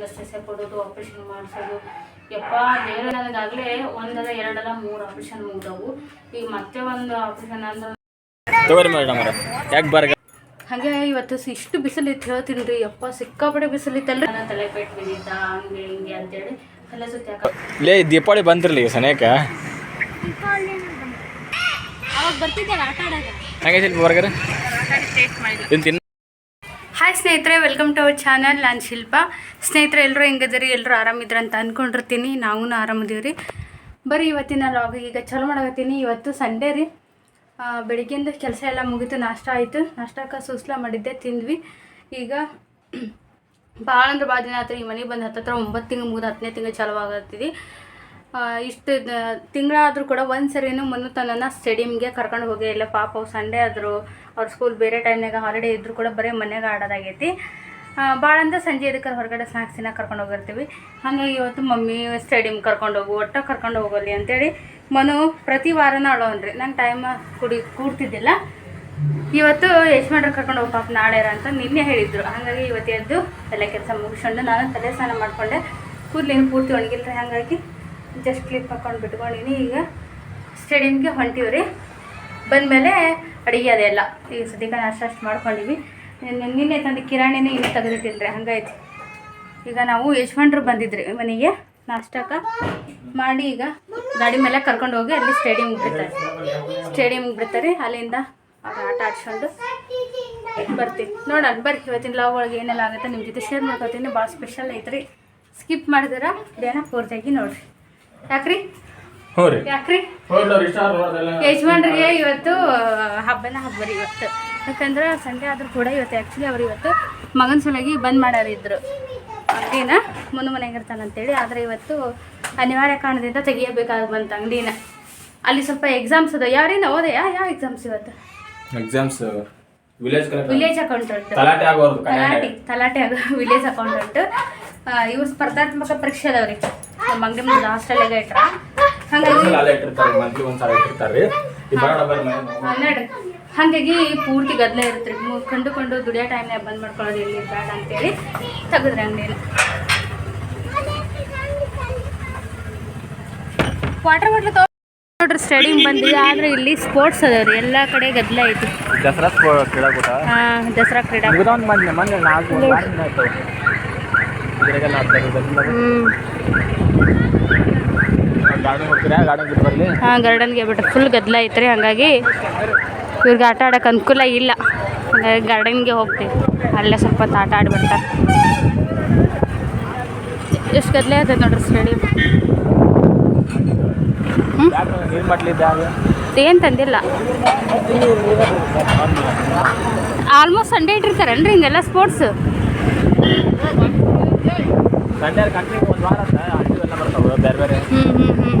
ಅನಸ್ತೇಸಿಯ ಕೊಡೋದು ಆಪ್ರೇಷನ್ ಮಾಡಿಸೋದು. ಯಪ್ಪ ದೇವ್ರ ನನಗಾಗಲೇ ಒಂದಲ್ಲ ಎರಡಲ್ಲ ಮೂರು ಆಪ್ರೇಷನ್ ಮುಗ್ದವು. ಈಗ ಮತ್ತೆ ಒಂದು ಆಪ್ರೇಷನ್ ಅಂದ್ರೆ ತಗೋರಿ ಮೇಡಮ್ ಅವ್ರ. ಯಾಕೆ ಬರ್ಗ ಹಾಗೆ ಇವತ್ತು ಇಷ್ಟು ಬಿಸಿಲಿತ್ತು ಹೇಳ್ತೀನಿ ರೀ. ಯಪ್ಪ ಸಿಕ್ಕಾಪಡೆ ಬಿಸಿಲಿತ್ತಲ್ರಿ. ನನ್ನ ತಲೆ ಪೇಟ್ ಬಿದ್ದಿದ್ದ ಹಂಗೆ ಹಿಂಗೆ ಅಂತೇಳಿ ತಲೆ ಸುತ್ತಿ ಲೇ ದೀಪಾವಳಿ ಬಂತಿರ್ಲಿ ಈಗ ಸನೇಕ. ಅವಾಗ ಬರ್ತಿದ್ದೆ ಆಟ ಆಡಾಗ ಹಾಗೆ ಸ್ವಲ್ಪ ಬರ್ಗರ ತಿನ್ ತಿನ್ನ ಹಾಯ್ ಸ್ನೇಹಿತರೆ ವೆಲ್ಕಮ್ ಟು ಅವರ್ ಚಾನಲ್ ನಾನು ಶಿಲ್ಪ. ಸ್ನೇಹಿತರೆ ಎಲ್ಲರೂ ಹೆಂಗದಿರಿ ಎಲ್ಲರೂ ಆರಾಮಿದ್ರ ಅಂತ ಅಂದ್ಕೊಂಡಿರ್ತೀನಿ ನಾವು ಆರಾಮದೀವಿ ರೀ ಬರೀ ಇವತ್ತಿನ ಲಾಗ್ ಈಗ ಚಲೋ ಮಾಡಕತ್ತೀನಿ. ಇವತ್ತು ಸಂಡೇ ರೀ. ಬೆಳಿಗ್ಗೆಯಿಂದ ಕೆಲಸ ಎಲ್ಲ ಮುಗಿತು, ನಾಷ್ಟ ಆಯಿತು. ನಾಷ್ಟಕ್ಕೆ ಸೂಸ್ಲ ಮಾಡಿದ್ದೆ, ತಿಂದ್ವಿ. ಈಗ ಭಾಳ ಅಂದ್ರೆ ಭಾಳ ದಿನ ಆಯ್ತು ಈ ಮನೆಗೆ ಬಂದು ಹತ್ತತ್ರ ಒಂಬತ್ತು ತಿಂಗಳು ಮುಗಿದು ಹತ್ತನೇ ತಿಂಗಳು ಚಲೋ ಆಗತ್ತಿದೆ. ಇಷ್ಟು ತಿಂಗಳಾದರೂ ಕೂಡ ಒಂದು ಸರಿನೂ ಮನ್ನು ತನ್ನ ಸ್ಟೇಡಿಯಮ್ಗೆ ಕರ್ಕೊಂಡು ಹೋಗೇ, ಇಲ್ಲ ಪಾಪ ಅವ್ರು ಸಂಡೇ ಆದರೂ ಅವ್ರ ಸ್ಕೂಲ್ ಬೇರೆ ಟೈಮ್ನಾಗ ಹಾಲಿಡೇ ಇದ್ದರೂ ಕೂಡ ಬರೀ ಮನೆಗೆ ಆಡೋದಾಗೈತಿ. ಭಾಳ ಅಂದ್ರೆ ಸಂಜೆ ಇದಕ್ಕೆ ಹೊರಗಡೆ ಸ್ನ್ಯಾಕ್ಸಿನ ಕರ್ಕೊಂಡು ಹೋಗಿರ್ತೀವಿ. ಹಾಗಾಗಿ ಇವತ್ತು ಮಮ್ಮಿ ಸ್ಟೇಡಿಯಮ್ ಕರ್ಕೊಂಡು ಹೋಗು, ಒಟ್ಟ ಕರ್ಕೊಂಡು ಹೋಗಲಿ ಅಂತೇಳಿ ಮನು ಪ್ರತಿ ವಾರನ ಅಳೋನ್ರಿ. ನಂಗೆ ಟೈಮ್ ಕುಡಿ, ಕೂಡ್ತಿದ್ದಿಲ್ಲ. ಇವತ್ತು ಯಜಮಾನ್ರು ಕರ್ಕೊಂಡು ಹೋಗಿ ಪಾಪ ನಾಳೆರ ಅಂತ ನಿನ್ನೆ ಹೇಳಿದ್ರು. ಹಾಗಾಗಿ ಇವತ್ತು ಎದ್ದು ಎಲ್ಲ ಕೆಲಸ ಮುಗಿಸ್ಕೊಂಡು ನಾನು ತಲೆ ಸ್ನಾನ ಮಾಡಿಕೊಂಡೆ. ಕೂದಲೇನು ಪೂರ್ತಿ ಒಣಗಿಲ್ರಿ ಹಾಗಾಗಿ. ಜಸ್ಟ್ ಕ್ಲಿಪ್ ಹಾಕೊಂಡು ಬಿಟ್ಕೊಂಡಿನಿ ಈಗ ಸ್ಟೇಡಿಯಮ್ಗೆ ಹೊಂಟೀವಿ ರೀ ಬಂದಮೇಲೆ ಅಡುಗೆ ಅದೆಲ್ಲ ಈಗ ಸದ್ಯಕ್ಕೆ ನಾಷ್ಟ ಅಷ್ಟು ಮಾಡ್ಕೊಂಡಿವಿ. ನಿನ್ನೆ- ತಂದು ಕಿರಾಣಿನೇ ಇನ್ನೂ ತೆಗೆದಿಟ್ಟಿಲ್ರಿ ಹಂಗೈತಿ ಈಗ ನಾವು ಯಜಮಾನ್ರು ಬಂದಿದ್ರಿ ಮನೆಗೆ. ನಾಷ್ಟಕ್ಕೆ ಮಾಡಿ ಈಗ ಗಾಡಿ ಮೇಲೆ ಕರ್ಕೊಂಡು ಹೋಗಿ ಅಲ್ಲಿ ಸ್ಟೇಡಿಯಮ್ಗೆ ಬಿಡ್ತಾರೆ. ಸ್ಟೇಡಿಯಮ್ಗೆ ಬಿಡ್ತಾರೆ. ಅಲ್ಲಿಂದ ಆಟ ಆಡ್ಸ್ಕೊಂಡು ಬರ್ತೀವಿ. ನೋಡೋಣ ಬರ್ರಿ ಇವತ್ತಿನ ಲಾವ್ ಒಳಗೆ ಏನೆಲ್ಲ ಆಗುತ್ತೆ ನಿಮ್ಮ ಜೊತೆ ಶೇರ್ ಮಾಡ್ಕೊತೀನಿ. ಭಾಳ ಸ್ಪೆಷಲ್ ಐತ್ರಿ. ಸ್ಕಿಪ್ ಮಾಡಿದ್ರೆ ವಿಡಿಯೋನ ಪೂರ್ತಿಯಾಗಿ ನೋಡ್ರಿ. ಯಾಕ್ರಿ? ಹ್ಞೂ ರೀ. ಯಾಕ್ರಿ? ಯಜಮಾನ್ರಿಗೆ ಇವತ್ತು ಹಬ್ಬನ ಹಬ್ಬ ರೀ ಇವತ್ತು. ಯಾಕಂದ್ರೆ ಸಂಡೆ ಆದ್ರೂ ಕೂಡ ಇವತ್ತು ಆ್ಯಕ್ಚುಲಿ ಅವ್ರು ಇವತ್ತು ಮಗನ ಸಲುವಾಗಿ ಬಂದ್ ಮಾಡಾರಿದ್ರು ಅಂಗಡಿನ ಮುಂದೆ ಮನೆಗೆ ಇರ್ತಾನಂತೇಳಿ ಆದ್ರೆ ಇವತ್ತು ಅನಿವಾರ್ಯ ಕಾರಣದಿಂದ ತೆಗಿಯಬೇಕಾಗಿ ಬಂತ ಅಂಗಡಿನ. ಅಲ್ಲಿ ಸ್ವಲ್ಪ ಎಕ್ಸಾಮ್ಸ್ ಅದ ಯಾರೇನ ಓದೆ ಯಾವ ಎಕ್ಸಾಮ್ಸ್ ಇವತ್ತು? ಎಕ್ಸಾಮ್ಸ್ ವಿಲೇಜ್ ವಿಲೇಜ್ ಅಕೌಂಟೆಂಟ್ ತಲಾಟೆ ತಲಾಟಿ ವಿಲೇಜ್ ಅಕೌಂಟೆಂಟ್ ಇವು ಸ್ಪರ್ಧಾತ್ಮಕ ಪರೀಕ್ಷೆ ಅದಾವ್ರಿ. ನಮ್ಮ ಅಂಗಡಿ ಮುಂದೆ ಹಾಸ್ಟೆಲ್ಗೆ ಇಟ್ರ? ಹಂಗಾಗಿ ಹಾಗಾಗಿ ಪೂರ್ತಿ ಗದ್ದಲ ಇರುತ್ತೆ ರೀ. ಕಂಡುಕೊಂಡು ದುಡಿಯೋ ಟೈಮ್ನಾಗ ಬಂದ್ ಮಾಡ್ಕೊಳ್ಳೋದು ಇಲ್ಲಿ ಬೇಡ ಅಂತೇಳಿ ತೆಗೆದ್ರೆ ಅಂಗಡಿನ. ವಾಟರ್ ಬಾಟ್ಲ್ ತಗೋ ನೋಡ್ರಿ ಸ್ಟೇಡಿಯಂ ಬಂದ್ವಿ ಆದ್ರೆ ಇಲ್ಲಿ ಸ್ಪೋರ್ಟ್ಸ್ ಅದಾವ್ರಿ ಎಲ್ಲಾ ಕಡೆ ಗದ್ದಲ ಐತಿ. ದಸರಾ ಕ್ರೀಡಾಕೂಟ? ಹಾ ದಸರಾ ಕ್ರೀಡಾ ಹ್ಮ್. ಗಾರ್ಡನ್ ಹೋಗ್ತೀರಾ? ಗಾರ್ಡನ್ ಬಿಟ್ಟು ಬರಲಿ? ಹಾಂ ಗಾರ್ಡನ್ಗೆ ಬಿಟ್ರೆ ಫುಲ್ ಗದ್ದಲ ಐತ್ರಿ. ಹಾಗಾಗಿ ಇವ್ರಿಗೆ ಆಟ ಆಡಕ್ಕೆ ಅನುಕೂಲ ಇಲ್ಲ. ಹಾಗಾಗಿ ಗಾರ್ಡನ್ಗೆ ಹೋಗ್ತೀವಿ. ಅಲ್ಲೇ ಸ್ವಲ್ಪ ಹೊತ್ತು ಆಟ ಆಡ್ಬಿಟ್ಟ ಎಷ್ಟು ಗದ್ದಲ ಐತೆ ನೋಡ್ರಿ ಸ್ಟೇಡಿಯಂ? ಏನು ತಂದಿಲ್ಲ. ಆಲ್ಮೋಸ್ಟ್ ಸಂಡೇ ಇಟ್ಟಿರ್ತಾರೇನ್ರಿ ಹಿಂಗೆಲ್ಲ ಸ್ಪೋರ್ಟ್ಸ್ ಸಂಡೇ ಕಂಟಿನ್ಯೂ ಒಂದು ವಾರ ಅಂತ ಅಷ್ಟು ಎಲ್ಲ ಬರ್ತಾವೆ ಬೇರೆ ಬೇರೆ. ಹ್ಞೂ ಹ್ಞೂ ಹ್ಞೂ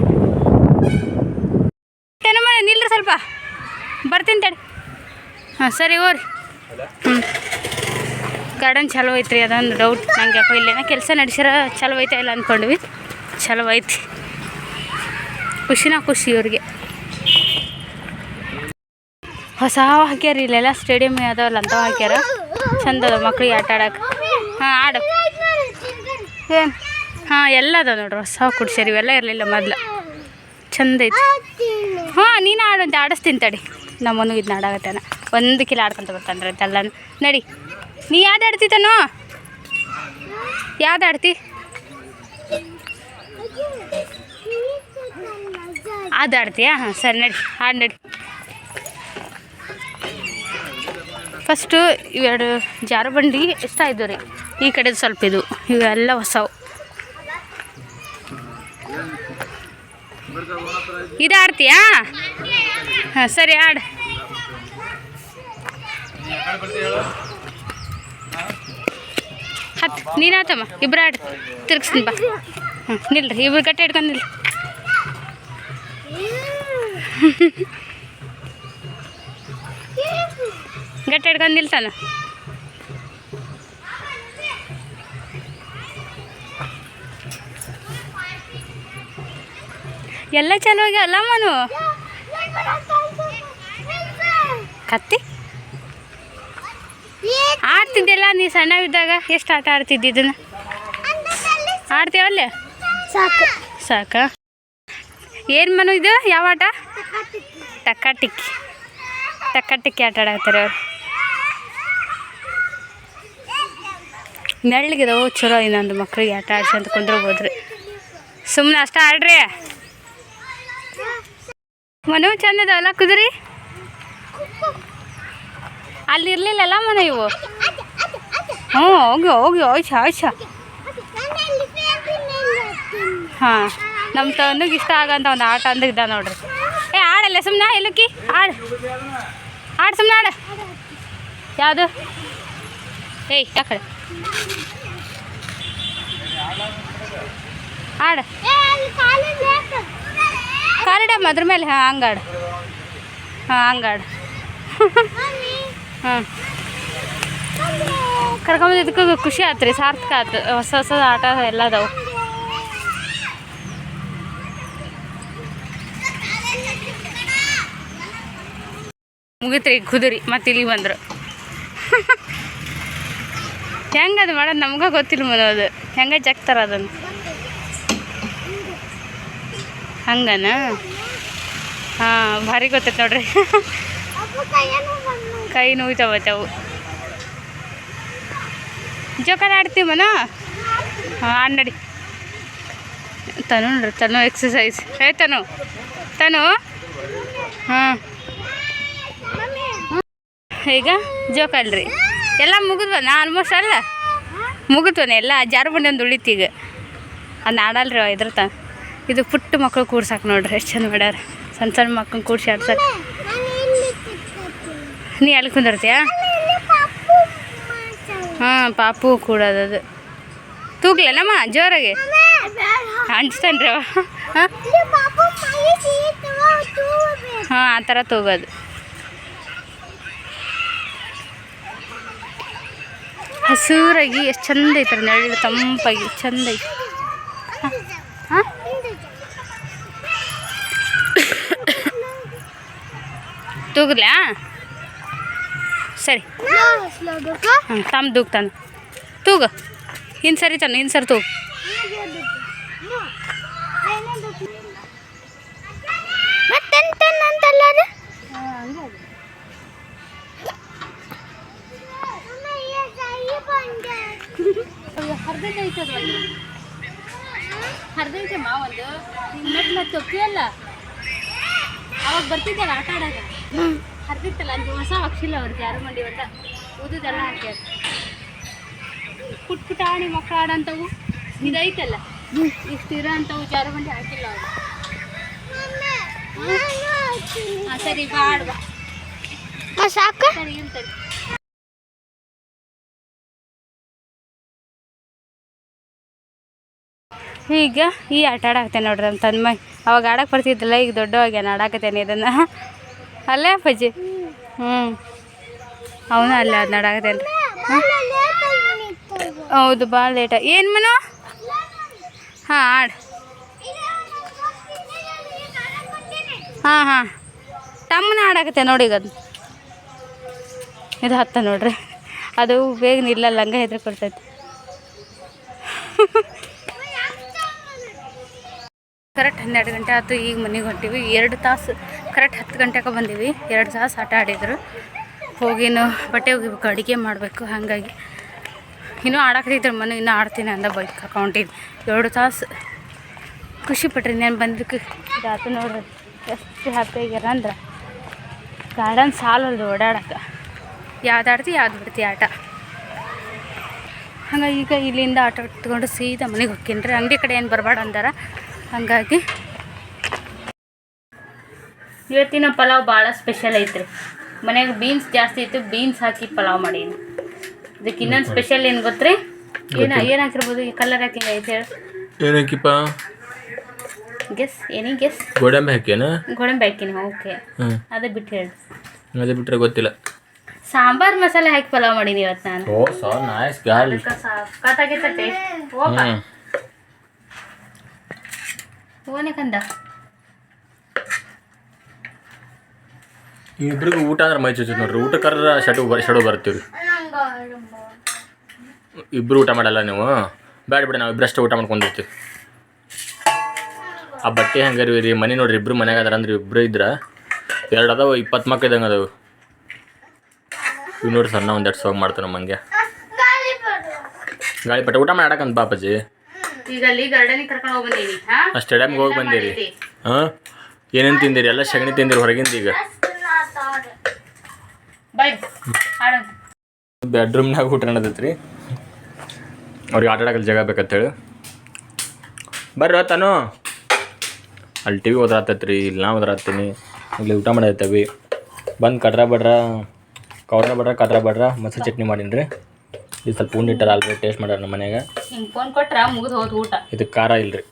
ಏನಮ್ಮ ನಿಲ್ರಿ ಸ್ವಲ್ಪ. ಬರ್ತೀನಿ ತಡಿ. ಹಾಂ ಸರಿ ಓರಿ ಹ್ಞೂ ಗಾರ್ಡನ್ ಚಲೋ ಐತ್ರಿ ಅದೊಂದು ಡೌಟ್ ನಂಗೆ ಯಾಕೋ ಇಲ್ಲೇನ ಕೆಲಸ ನಡೆಸಿರ ಚಲೋ ಐತೆ ಇಲ್ಲ ಅಂದ್ಕೊಂಡ್ವಿ ಚಲೋ ಐತಿ. ಖುಷಿನ ಖುಷಿ ಇವ್ರಿಗೆ. ಹೊಸ ಹಾಕ್ಯಾರ ಇಲ್ಲೆಲ್ಲ ಸ್ಟೇಡಿಯಮ್ ಅದಾವಲ್ಲ ಅಂತ ಹಾಕ್ಯಾರ. ಚಂದ ಅದ ಮಕ್ಳಿಗೆ ಆಟ ಆಡಕ್ಕೆ ಹಾಂ ಆಡು. ಏನು? ಹಾಂ ಎಲ್ಲ ಅದ ನೋಡ್ರಿ ಹೊಸ ಕುಡ್ಸೇರಿ ಇವೆಲ್ಲ ಇರಲಿಲ್ಲ ಮೊದ್ಲು. ಚಂದ ಐತಿ. ಹಾಂ, ನೀನು ಆಡಂತ ಆಡಿಸ್ತೀನಿ ತಡಿ. ನಮ್ಮನು ಇದನ್ನ ಆಡಾಗತ್ತಾನ ಒಂದು ಕಿಲೋ ಆಡ್ಕೊಂತ ಬರ್ತಂದ್ರೆ ಎಲ್ಲ ನಡಿ. ನೀ ಯಾವ್ದು ಆಡ್ತಿದ್ದಾನೋ ಯಾವ್ದು ಆಡ್ತಿ? ಅದು ಆಡ್ತೀಯಾ? ಹಾಂ, ಸರಿ, ನಡಿ. ಆಡ್, ನಡಿ. ಫಸ್ಟು ಇವೆರಡು ಜಾರು ಬಂಡಿ ಇಷ್ಟ ಇದ್ದವು ರೀ? ಈ ಕಡೆ ಸ್ವಲ್ಪ ಇದು, ಇವೆಲ್ಲ ಹೊಸವು. ಇದು ಆಡ್ತೀಯಾ ಹಾಂ, ಸರಿ ಆಡು ಹತ್ತು ಆಯ್ತಮ್ಮ ಇಬ್ರು ಆಡು ತಿರ್ಗಿಸ್ತೀನಿ ಬಾ. ಹ್ಞೂ ನಿಲ್ರಿ, ಇಬ್ರು ಗಟ್ಟಿ ಹಿಡ್ಕೊಂಡು ನಿಲ್ರಿ. ಗಟ್ಟಿ ಹಿಡ್ಕೊಂಡು ನಿಲ್ತಾನ? ಎಲ್ಲ ಚೆನ್ನಾಗಿ ಅಲ್ಲ ಮನು? ಕತ್ತಿ? ಆಡ್ತಿದ್ದೆಲ್ಲ ನೀ ಸಣ್ಣವಿದ್ದಾಗ? ಎಷ್ಟು ಆಟ ಆಡ್ತಿದ್ದಿ ಇದನ್ನ? ಆಡ್ತೀವಲ್ಲೇ? ಸಾಕು. ಸಾಕಾ. ಏನು ಮನು ಇದು? ಯಾವ ಆಟ? ಟಕ್ಕ ಟಿಕ್ಕಿ ಟಕ್ಕಾ ಟಿಕ್ಕಿ ಆಟ ಆಡತ್ತಾರೆ ಅವ್ರು. ನೆಳ್ಳಿಗಿದಾವು ಚಲೋ ಇನ್ನೊಂದು ಮಕ್ಕಳಿಗೆ ಆಟ ಆಡ್ಸಿ ಅಂತ ಕುಂದ್ರಬೋದ್ರಿ. ಸುಮ್ಮನೆ ಅಷ್ಟ ಆಡ್ರಿ? ಮನು ಚಂದ ಅದಾವಲ್ಲ ಕುದುರಿ? ಅಲ್ಲಿ ಇರ್ಲಿಲ್ಲಲ್ಲ ಮನೆ ಇವು? ಹ್ಞೂ, ಹೋಗಿ ಹೋಗಿ ಹೋಯ್ಸ ಹೋಯ್ಸ ಹಾಂ ನಮ್ಮ ತನ್ನಿಗೆ ಇಷ್ಟ ಆಗಂತ ಒಂದು ಆಟ ಅಂದ ಇದ್ದ ನೋಡ್ರಿ. ಏ, ಆಡಲ್ಲ ಸುಮ್ಮನೆ ಎಲ್ಲಕ್ಕಿ ಆಡು. ಆಡು ಸುಮ್ಮನೆ ಆಡು. ಯಾವುದು? ಏಯ್ ಯಾಕಡೆ ಆಡು. ಕಾಲಿಡಮ್ಮ ಅದ್ರ ಮೇಲೆ, ಹಾಂ ಹಂಗಾಡು ಹಾಂ ಹಂಗಾಡು ಹಾಂ ಕರ್ಕೊಂಬಂದಿದ್ದಕ್ಕೆ ಖುಷಿ ಆಯ್ತು ರೀ ಸಾರ್ಥಕ ಆಯ್ತು ಹೊಸ ಹೊಸ ಆಟ ಎಲ್ಲ ಅದಾವು. ಮುಗಿತ್ರಿ, ಕುದುರಿ, ಮತ್ತೆ ಇಲ್ಲಿ ಬಂದರು. ಹೆಂಗೆ ಅದು ಮಾಡೋದು ನಮ್ಗೆ ಗೊತ್ತಿಲ್ಲ ಮನೋದು ಹೆಂಗೆ ಜಗ್ತಾರ ಅದನ್ನು. ಹಂಗನ? ಹಾಂ, ಭಾರಿ ಗೊತ್ತೈತೆ ನೋಡ್ರಿ. ಕೈ ನೋಯ್ತಾವತ್ತವು ಜೋಕಾಲ ಆಡ್ತೀವನ ಹಾಂ, ಆಡ್ ತನು ನೋಡ್ರಿ, ತನು ಎಕ್ಸಸೈಸ್ ಏ, ತನು ತನು? ಹಾಂ. ಈಗ ಜೋಕಾಲ್ರಿ. ಎಲ್ಲ ಮುಗಿದ್ವನ ಆಲ್ಮೋಸ್ಟ್ ಅಲ್ಲ? ಮುಗಿದ್ವನ? ಎಲ್ಲ ಜಾರು ಬಂಡಿ ಒಂದು ಉಳಿತೀಗ ಅದನ್ನ ಆಡಲ್ರಿ ಇದ್ರ ತ ಇದು ಪುಟ್ಟ ಮಕ್ಕಳು ಕೂಡ್ಸಕ್ಕೆ ನೋಡ್ರಿ, ಎಷ್ಟು ಚಂದ ಮಾಡ್ಯಾರ. ಸಣ್ಣ ಸಣ್ಣ ಮಕ್ಕಳು ಕೂಡ್ಸಿ ಆಡ್ಸಕ್ಕೆ ನೀ ಅಲ್ಲಿ ಕುಂದಿರ್ತೀಯಾ? ಹಾಂ, ಪಾಪು ಕೂಡೋದದು ತೂಗ್ಲಲ್ಲಮ್ಮ ಜೋರಾಗಿ? ಅಂಟಿಸ್ತಾನೆ ರೀ ಹಾಂ? ಹಾಂ, ಆ ಥರ ತೂಗೋದು. ಹಸೂರಾಗಿ ಎಷ್ಟು ಚಂದ ಐತ್ರಿ ನೆರಳು ತಂಪಾಗಿ, ಚಂದ ಐತಿ. ತೂಗ್ಲಾ? ಸರಿ. ಹಾಂ ತಮ್ಮ ದೂಗ್ತಾನೆ ತೂಗ. ಇನ್ನು ಸರಿ ತಾನೆ ಇನ್ನು ಸರಿ ತೂಗು. ಮಾವೊಂದು. ಮತ್ತೆ ಮತ್ತೆ ತೊಪ್ಪಿಯಲ್ಲ ಅವಾಗ ಬರ್ತಿದ್ದಲ್ಲ ಆಟ ಆಡಾಗ ಹರ್ದಿತ್ತಲ್ಲ ಅಂತ ಹೊಸ ಅಕ್ಷಿಲ್ಲ ಅವ್ರು ಜಾರು ಮಂಡಿ ಒಟ್ಟ ಓದುದೆಲ್ಲ ಹಾಕ್ಯಾರ. ಪುಟ್ ಪುಟ ಆಣಿ ಮಕ್ಕಳು ಆಡಂತವು ಇದೈತಲ್ಲ ಇಷ್ಟು ಇರೋ ಅಂಥವು ಜಾರು ಮಂಡಿ ಹಾಕಿಲ್ಲ ಅವರು. ಹಾಂ? ಸರಿ ಬಾಡ್ವಾ ಸರಿ ಇರ್ತದೆ ಈಗ ಈ ಆಟ ಆಡಾಕತ್ತೇನೆ ನೋಡ್ರಿ ನಮ್ಮ ತನ್ಮ ಅವಾಗ ಆಡಕ್ಕೆ ಬರ್ತಿದ್ದಿಲ್ಲ ಈಗ ದೊಡ್ಡವಾಗ್ಯಾನ ಆಡಾಕತ್ತೇನೆ ಇದನ್ನು. ಅಲ್ಲೇ ಅಪ್ಪಾಜಿ? ಹ್ಞೂ ಅವನು ಅಲ್ಲೇ ಅದು ಆಡಾಕತ್ತೇನೆ ಹೌದು, ಭಾಳ ಲೇಟ ಏನು ಮನು? ಹಾಂ, ಆಡು. ಹಾಂ ಹಾಂ. ತಮ್ಮನ ಆಡಾಕತ್ತೆ ನೋಡಿ ಈಗ ಅದು. ಇದು ಹತ್ತ ನೋಡ್ರಿ. ಅದು ಬೇಗ ನಿಲ್ಲಲ್ಲ, ಹಂಗೆ ಹೆದ್ರಿ ಕೊಡ್ತೈತಿ ಕರೆಕ್ಟ್ ಹನ್ನೆರಡು ಗಂಟೆ ಆಯ್ತು, ಈಗ ಮನೆಗೆ ಹೊಂಟೀವಿ. ಎರಡು ತಾಸು, ಕರೆಕ್ಟ್ ಹತ್ತು ಗಂಟೆಗೆ ಬಂದೀವಿ. ಎರಡು ತಾಸು ಆಟ ಆಡಿದ್ರು. ಹೋಗಿನೂ ಬಟ್ಟೆ ಒಗಿಬೇಕು, ಅಡುಗೆ ಮಾಡಬೇಕು, ಹಾಗಾಗಿ. ಇನ್ನೂ ಆಡಾಕತ್ತಿದ್ರು ಮನೆ ಇನ್ನೂ ಆಡ್ತೀನಿ ಅಂದ ಬೈಕ್ ಕರ್ಕೊಂಡಿದ್ದು ಎರಡು ತಾಸು. ಖುಷಿ ಪಟ್ರಿ ನಾನು ಬಂದಕ್ಕೆ ಇದಾತು ನೋಡ್ರಿ. ಎಷ್ಟು ಹ್ಯಾಪಿ ಆಗ್ಯಾರ ಅಂದ್ರೆ. ಗಾರ್ಡನ್ ಸಾಲಲ್ದು ಓಡಾಡಕ್ಕೆ. ಯಾವ್ದು ಆಡ್ತಿ, ಯಾವ್ದು ಬಿಡ್ತಿ ಆಟ. ಹಂಗಾಗಿ ಈಗ ಇಲ್ಲಿಂದ ಆಟ ಇಟ್ಕೊಂಡು ಸೀದಾ ಮನೆಗೆ ಹೋಗ್ತೀನಿ ರೀ ಅಂಗಡಿ ಕಡೆ ಏನು ಬರಬೇಡ ಅಂದಾರ. ಹಾಗಾಗಿ ಇವತ್ತಿನ ಪಲಾವ್ ಭಾಳ ಸ್ಪೆಷಲ್ ಐತ್ರಿ. ಮನ್ಯಾಗ ಬೀನ್ಸ್ ಜಾಸ್ತಿ ಇತ್ತು ಬೀನ್ಸ್ ಹಾಕಿ ಪಲಾವ್ ಮಾಡೀನಿ. ಇದಕ್ಕೆ ಇನ್ನೊಂದು ಸ್ಪೆಷಲ್ ಏನು ಗೊತ್ತ್ರಿ? ಏನು ಏನು ಹಾಕಿರ್ಬೋದು? ಈ ಕಲರ್ ಹಾಕಿ ಐತೆ ಹೇಳಿ. ಏನಕ್ಕಿಪ್ಪ ಗೆಸ್ ಏನೇ ಗೆಸ್ ಗೋಡಂಬಿ ಹಾಕ್ಯಾನ? ಗೋಡಂಬಿ ಹಾಕಿನಿ ಓಕೆ ಅದೇ ಬಿಟ್ಟು ಹೇಳಿ. ಅದೇ ಬಿಟ್ರೆ ಗೊತ್ತಿಲ್ಲ. ಸಾಂಬಾರ್ ಮಸಾಲೆ ಹಾಕಿ ಪಲಾವ್ ಮಾಡೀನಿ ಇವತ್ತು ನಾನು. ಓ ಸೋ ನೈಸ್ ಗಾಲ್ ಅದಕ್ಕೆ ಸಖತ್ತಾಗೈತೆ ಟೇಸ್ಟ್ ಹ್ಞೂ ಓನೆ ಕಂದ. ಇಬ್ಬರಿಗೂ ಊಟ ಅಂದ್ರೆ ಮೈ ಚುಚ್ಚು ನೋಡ್ರಿ. ಊಟ ಕರ್ರ ಶಡು ಶಡು ಬರ್ತೀವಿ ಇಬ್ರು ಊಟ ಮಾಡಲ್ಲ ನೀವು? ಬೇಡ ಬಿಡಿ ನಾವು ಇಬ್ಬರಷ್ಟು ಊಟ ಮಾಡ್ಕೊಂಡಿರ್ತೀವಿ ಆ ಬಟ್ಟೆ ಹೆಂಗೆ ರೀ ಮನೆ ನೋಡ್ರಿ, ಇಬ್ರು ಮನೆಗೆ ಅದಾರ ಅಂದ್ರೆ ಇಬ್ರು ಇದ್ರ. ಎರಡು ಅದಾವ, ಇಪ್ಪತ್ತು ಮಕ್ಕ ಇದ್ದಂಗೆ ಅದಾವು. ಇವ್ ನೋಡ್ರಿ ಸಣ್ಣ ಒಂದೆರಡು ಸೋಗ್ ಮಾಡ್ತಾರೆ ನಮ್ಮಂಗೆ. ಗಾಳಿ ಪಟ್ಟ ಊಟ ಮಾಡಕಂತ ಬಾಪಾಜಿ. ಈಗ ಅಲ್ಲಿ ಗಾರ್ಡನಿಗೆ ಕರ್ಕೊಂಡು ಹೋಗಿ ಬಂದೀನಿ ಹಾ? ಹೋಗಿ ಬಂದಿರಿ. ಹಾಂ? ಏನೇನು ತಿಂದಿರಿ? ಎಲ್ಲ ಸಗಣಿ ತಿಂದಿರಿ ಹೊರಗಿಂದ ಈಗ? ಆಡೋಣ ಬೆಡ್ರೂಮ್ನಾಗ ಊಟ ನಡೆದೈತ್ರಿ. ಅವ್ರಿಗೆ ಆಟ ಆಡೋಕೆ ಜಾಗ ಬೇಕಂತೇಳಿ ಬರ್ರಿ ತಾನು ಅಲ್ಲಿ ಟಿ ವಿ ಓದ್ರಾತೈತ್ರಿ ಇಲ್ಲಿ ನಾ ಓದ್ರಾತೀನಿ ಇಲ್ಲಿ ಊಟ ಮಾಡೈತವಿ ಬಂದು ಕಡ್ರ ಬಡ್ರ ಕವರ್ನ ಬಡ್ರ ಕಡ್ರ ಬಡ್ರ ಮಸಾಲೆ ಚಟ್ನಿ ಮಾಡೀನಿ ರೀ ಇದು ಸ್ವಲ್ಪ ಉಂಡು ಇಟ್ಟಾರ ಆಲ್ರೆಡಿ ಟೇಸ್ಟ್ ಮಾಡ್ಯಾರ ನಮ್ಮ ಮನೆಯಾಗ. ಹಿಂಗೆ ಫೋನ್ ಕೊಟ್ರೆ ಮುಗಿದು ಹೋದ್ ಊಟ. ಇದು ಖಾರ ಇಲ್ರಿ.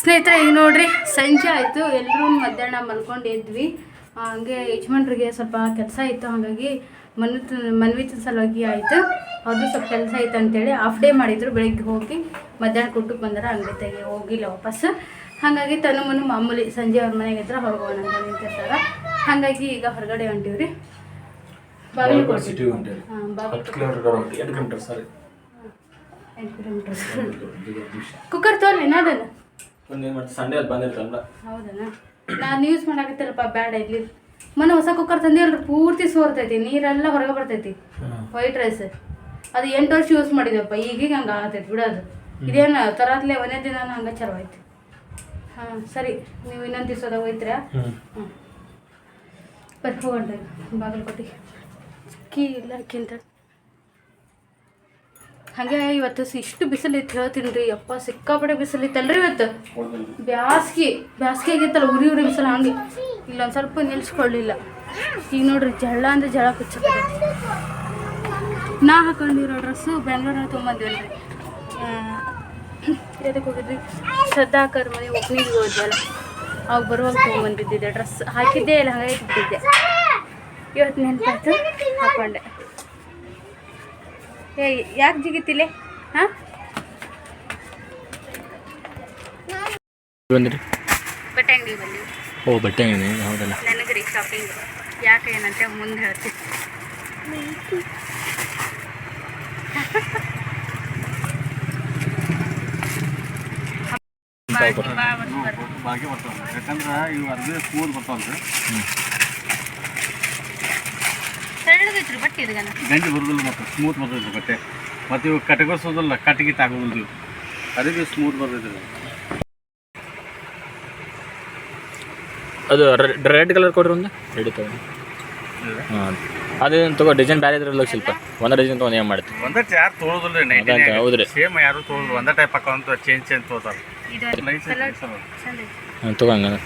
ಸ್ನೇಹಿತರೆ ಈಗ ನೋಡ್ರಿ ಸಂಜೆ ಆಯಿತು. ಎಲ್ಲರೂ ಮಧ್ಯಾಹ್ನ ಮಲ್ಕೊಂಡು ಎದ್ವಿ ಹಂಗೆ ಯಜಮಾನ್ರಿಗೆ ಸ್ವಲ್ಪ ಕೆಲಸ ಇತ್ತು. ಹಾಗಾಗಿ ಮನ್ವಿ ಮನವಿತ ಸಲುವಾಗಿ ಆಯಿತು. ಅವ್ರದ್ದು ಸ್ವಲ್ಪ ಕೆಲಸ ಇತ್ತು ಅಂತೇಳಿ ಹಾಫ್ ಡೇ ಮಾಡಿದ್ರು. ಬೆಳಗ್ಗೆ ಹೋಗಿ ಮಧ್ಯಾಹ್ನ ಕೊಟ್ಟು ಬಂದ್ರೆ. ಅಂಗಡಿ ತೆಗಿ ಹೋಗಿಲ್ಲ ವಾಪಸ್. ಹಾಗಾಗಿ ತನ್ನ ಮನು ಮಾಮೂಲಿ ಸಂಜೆ ಅವ್ರ ಮನೆಗೆ ಇದ್ರೆ ಹೊರಗೆ ಹೋಗೋಣ ಅಂತ ನಿಂತಿರ್ತಾರ. ಹಾಗಾಗಿ ಈಗ ಹೊರಗಡೆ ಹೊಂಟಿವ್ರಿ. ಸರಿ ಎಂಟು ಕಿಲೋಮೀಟರ್ ಕುಕ್ಕರ್ ತೋರ್ಲಿ ಅದನ್ನು ಒಂದು ಏನು ಸಂಡೇ ಬಂದಿರ್ತಲ್ಲ ಹೌದನ? ನಾನು ಯೂಸ್ ಮಾಡಾಕತ್ತಿಲ್ಲಪ್ಪ ಬ್ಯಾಡ ಇಲ್ಲಿ. ಮೊನ್ನೆ ಹೊಸ ಕುಕ್ಕರ್ ತಂದಿರಲ್ರಿ ಪೂರ್ತಿ ಸೋರ್ತೈತಿ ನೀರೆಲ್ಲ ಹೊರಗೆ ಬರ್ತೈತಿ. ವೈಟ್ ರೈಸ್ ಅದು ಎಂಟು ವರ್ಷ ಯೂಸ್ ಮಾಡಿದ್ವಪ್ಪ ಈಗೀಗ ಹಂಗೆ ಆಗತೈತಿ ಬಿಡೋದು. ಇದೇನು ತರಾತ್ಲೆ ಒಂದೇ ದಿನ ಹಂಗೆ ಚಲೋಯ್ತು ಐತಿ ಹಾಂ ಸರಿ ನೀವು ಇನ್ನೊಂದು ದಿವಸದಾಗ ಹೋಯ್ತೀರಾ ಹ್ಞೂ ಹ್ಞೂ ಬರ್ರಿ ಹೋಗೋಣ ಬಾಗಲಕೋಟೆ ಕೀ ಇಲ್ಲ ಅಕ್ಕಿಂತ. ಹಾಗೆ ಇವತ್ತು ಇಷ್ಟು ಬಿಸಿಲಿತ್ತು ಹೇಳ್ತೀನಿ ರೀ ಅಪ್ಪ ಸಿಕ್ಕಾಪಟ್ಟೆ ಬಿಸಿಲಿತ್ತಲ್ರಿ ಇವತ್ತು. ಬ್ಯಾಸ್ಗೆ ಬ್ಯಾಸ್ಗೆ ಆಗಿತ್ತಲ್ಲ ಉರಿ ಉರಿ ಬಿಸಿಲು ಹಂಗೆ. ಇಲ್ಲೊಂದು ಸ್ವಲ್ಪ ನಿಲ್ಸ್ಕೊಳ್ಳಿಲ್ಲ. ಈಗ ನೋಡ್ರಿ ಜಳ ಅಂದ್ರೆ ಜಳ ಕುಚ್ಚ ನಾ ಹಾಕೊಂಡಿರೋ ಡ್ರೆಸ್ಸು ಬೆಂಗಳೂರಲ್ಲಿ ರೀ ಎದಕ್ಕೆ ಹೋಗಿದ್ವಿ ಶ್ರದ್ಧಾಕರ್ ಮನೆ ಒಬ್ಬನಿಗೆ ಹೋದ್ವಲ್ಲ. ಅವಾಗ ಬರುವಾಗ ತೊಗೊಂಬಂದಿದ್ದೆ ಡ್ರೆಸ್. ಹಾಕಿದ್ದೆ ಇಲ್ಲ ಹಾಗೆ ಇಟ್ಬಿಟ್ಟಿದ್ದೆ. ಇವತ್ತು ನೆನಪಾಯ್ತು. ಹಾಕೊಂಡೆ. ಏ ಯಾಕೆ ಜಿಗಿತಿಲೆ? ಹಾಂ? ಬಂದ್ರಿ? ಬಟ್ಟೆ ಅಂಗಡಿ ಬಂದಿವಿ. ಓ ಬಟ್ಟೆ ಅಂಗಡಿ ಹೌದಲ್ಲ. ನನಗೆ ರೀ ಶಾಪಿಂಗ್ ಯಾಕೆ ಏನಂತೆ ಮುಂದೆ ಹೇಳ್ತೀನಿ. ಬಾಗಿ ಬರ್ತಾವ ಯಾಕಂದ್ರೆ ಇವು ಅರ್ಧ ಸ್ಮೂತ್ ಬರ್ತಾವಲ್ರಿ ತೆಳ್ಳಗೈತ್ರಿ ಬಟ್ಟೆ ಇದಗನ ಗಂಜಿ ಬರೋದಿಲ್ಲ ಮತ್ತು ಸ್ಮೂತ್ ಬರ್ತೈತೆ ಬಟ್ಟೆ. ಮತ್ತು ಇವು ಕಟಗರ್ಸೋದಿಲ್ಲ ಕಟ್ಟಿಗೆ ಆಗೋದಿಲ್ಲ ಇವು ಅದಕ್ಕೆ ಸ್ಮೂತ್ ಬರ್ತೈತೆ ಅದು ರೆಡ್ ಕಲರ್ ಕೊಡ್ರಿ ಒಂದು. ರೆಡಿ ತಗೊಂಡು ಹಾಂ. ಅದೇನು ತಗೋ ಡಿಸೈನ್ ಬೇರೆ ಇದ್ರಲ್ಲ ಶಿಲ್ಪ ಒಂದೇ ಡಿಸೈನ್ ತೊಗೊಂಡು ಏನು ಮಾಡ್ತೀವಿ ಒಂದೇ ಯಾರು ತೊಗೊಳೋದಿಲ್ಲ ಅದಂತೆ, ಹೌದ್ರಿ. ಸೇಮ್ ಯಾರು ತೊಗೊಳೋದು ಒಂದೇ ಟೈಪ್ ಹಾಕೋಂತ ಚೇಂಜ್ ಚೇಂಜ್ ತೊಗೋತಾರೆ. ಹಾಂ ತಗೋ ಹಂಗಂದ್ರೆ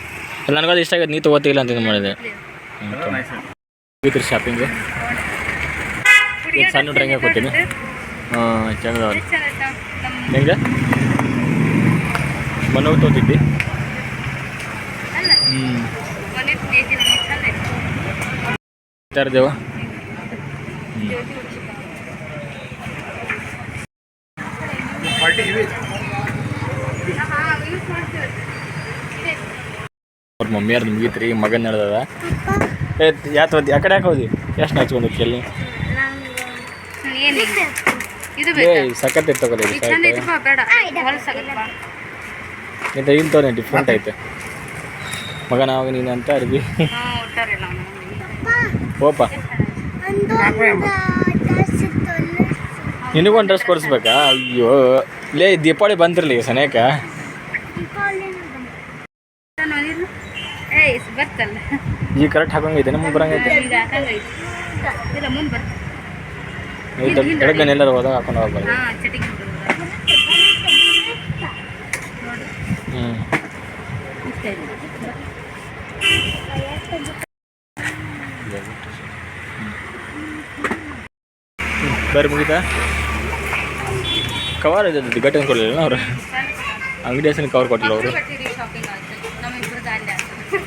ನನಗದು ಇಷ್ಟ ಆಗೈತೆ ನೀ ತೊಗೋತಿಲ್ಲ ಅಂತ ಇದು ಮಾಡಿದೆ. ನೈಸ್ ಶಾಪಿಂಗು ಸಣ್ಣ ಹುಡ್ರಂಗೆ ಹಾಕೋತೀನಿ ಹಾಂ ಚೆನ್ನಾಗದವ್ರಿ ಚಂದ ನಮ್ಮ ಹೆಂಗೆ? ಮನೋಗ್ ತೋತಿದ್ದಿ? ಅಲ್ಲ. ಹ್ಞೂ. ಇದೆ. ಅವ್ರ ಮಮ್ಮಿಯಾರ್ದು ಮುಗೀತ್ರಿ? ಮಗನ ನಡೆದದ? ಯಾತ್ ಯಾ ಕಡೆ ಯಾಕೆ ಹೋದಿ ಎಷ್ಟು ಹಚ್ಕೊಂಡು ಕೆಲ್ಲಿ ಇದು? ಏ ಬೇಕಾ ಸಖತ್ ಇತ್ತು ತಗೋರಿ ಇದು ಚಂದ ಐತಪ್ಪ ಬೇಡ. ಹೊಲಸಾಗತ್ತಪ್ಪ ಇಂಥ ಇಂಥ ಡಿಫ್ರೆಂಟ್ ಐತೆ. ಮಗ ನಾವು ನೀನು ಅಂತ ಅರ್ಬಿ ಹ್ಞೂ ಒಟ್ಟಾರೆ ನಾವು ಓಪ ನಿನಗೊಂದು ಡ್ರೆಸ್ ಕೊಡಿಸ್ಬೇಕಾ? ಅಯ್ಯೋ. ಲೇ ದೀಪಾವಳಿ ಬಂತಿರಲಿ ಸನೇಕ. ನಾನು ಅದಿಲ್ಲ. ಏಯ್ ಬರ್ತಲ್ಲ. ಈಗ ಕರೆಕ್ಟ್ ಹಾಕಂಗೈತೆ ನಮ್ಗೆ ಬರಂಗೈತೆ. ಈಗ ಹಾಕಂಗೈತಿ. ಇಲ್ಲ ಮುಂದೆ ಎಡಗನ್ ಎಲ್ಲರೂ ಹೋದಾಗ ಹಾಕೊಂಡು ಹೋಗ್ಬಾರ್ದು ಹಾಂ ಚಟಿಗೆ ನೋಡಿ ಹ್ಞೂ ಬರ್ರಿ ಮುಗಿತಾ? ಕವರ್ ಇದೆ ಘಟನೆ ಕೊಡಲಿಲ್ಲ ಅವರು. ಅಂಗಡಿ ಹೆಸರು ಕವರ್ ಕೊಟ್ಟಿಲ್ಲ ಅವರು.